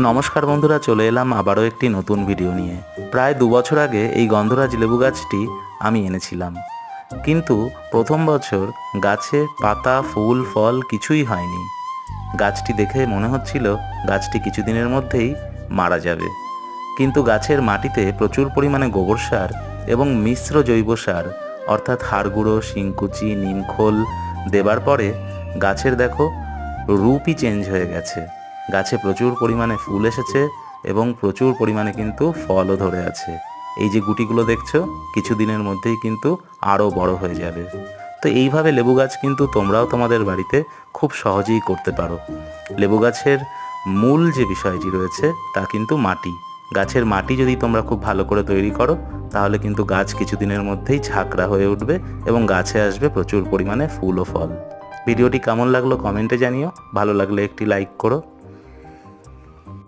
নমস্কার বন্ধুরা, চলে এলাম আবারও একটি নতুন ভিডিও নিয়ে। প্রায় দু বছর আগে এই গন্ধরাজ লেবু গাছটি আমি এনেছিলাম। কিন্তু প্রথম বছর গাছে পাতা, ফুল, ফল কিছুই হয়নি। গাছটি দেখে মনে হচ্ছিল গাছটি কিছুদিনের মধ্যেই মারা যাবে। কিন্তু গাছের মাটিতে প্রচুর পরিমাণে গোবর সার এবং মিশ্র জৈব সার, অর্থাৎ হাড়গুঁড়ো, শিংকুচি, নিমখোল দেবার পরে গাছের দেখো রূপই চেঞ্জ হয়ে গেছে। গাছে প্রচুর পরিমাণে ফুল এসেছে এবং প্রচুর পরিমাণে কিন্তু ফলও ধরে আছে। এই যে গুটিগুলো দেখছ, কিছুদিনের মধ্যেই কিন্তু আরও বড় হয়ে যাবে। তো এইভাবে লেবু গাছ কিন্তু তোমরাও তোমাদের বাড়িতে খুব সহজেই করতে পারো। লেবু গাছের মূল যে বিষয়টি রয়েছে, তা কিন্তু মাটি। গাছের মাটি যদি তোমরা খুব ভালো করে তৈরি করো, তাহলে কিন্তু গাছ কিছুদিনের মধ্যেই ঝাঁকড়া হয়ে উঠবে এবং গাছে আসবে প্রচুর পরিমাণে ফুল ও ফল। ভিডিওটি কেমন লাগল কমেন্টে জানিও। ভালো লাগলে একটি লাইক করো।